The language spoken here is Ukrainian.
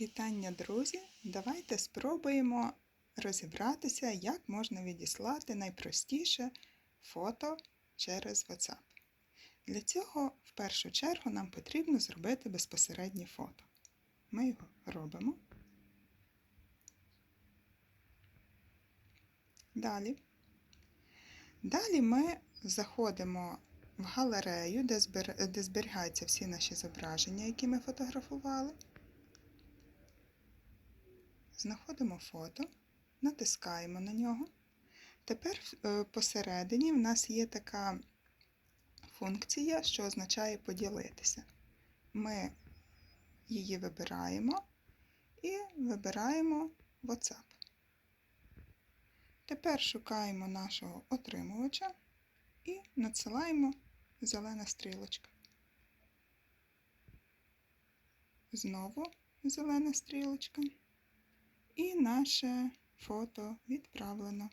Вітання, друзі! Давайте спробуємо розібратися, як можна відіслати найпростіше фото через WhatsApp. Для цього, в першу чергу, нам потрібно зробити безпосереднє фото. Ми його робимо. Далі. Далі ми заходимо в галерею, де, зберігаються всі наші зображення, які ми фотографували. Знаходимо фото, натискаємо на нього. Тепер е, посередині в нас є така функція, що означає поділитися. Ми її вибираємо і вибираємо WhatsApp. Тепер шукаємо нашого отримувача і надсилаємо зелена стрілочка. Знову зелена стрілочка. І наше фото відправлено.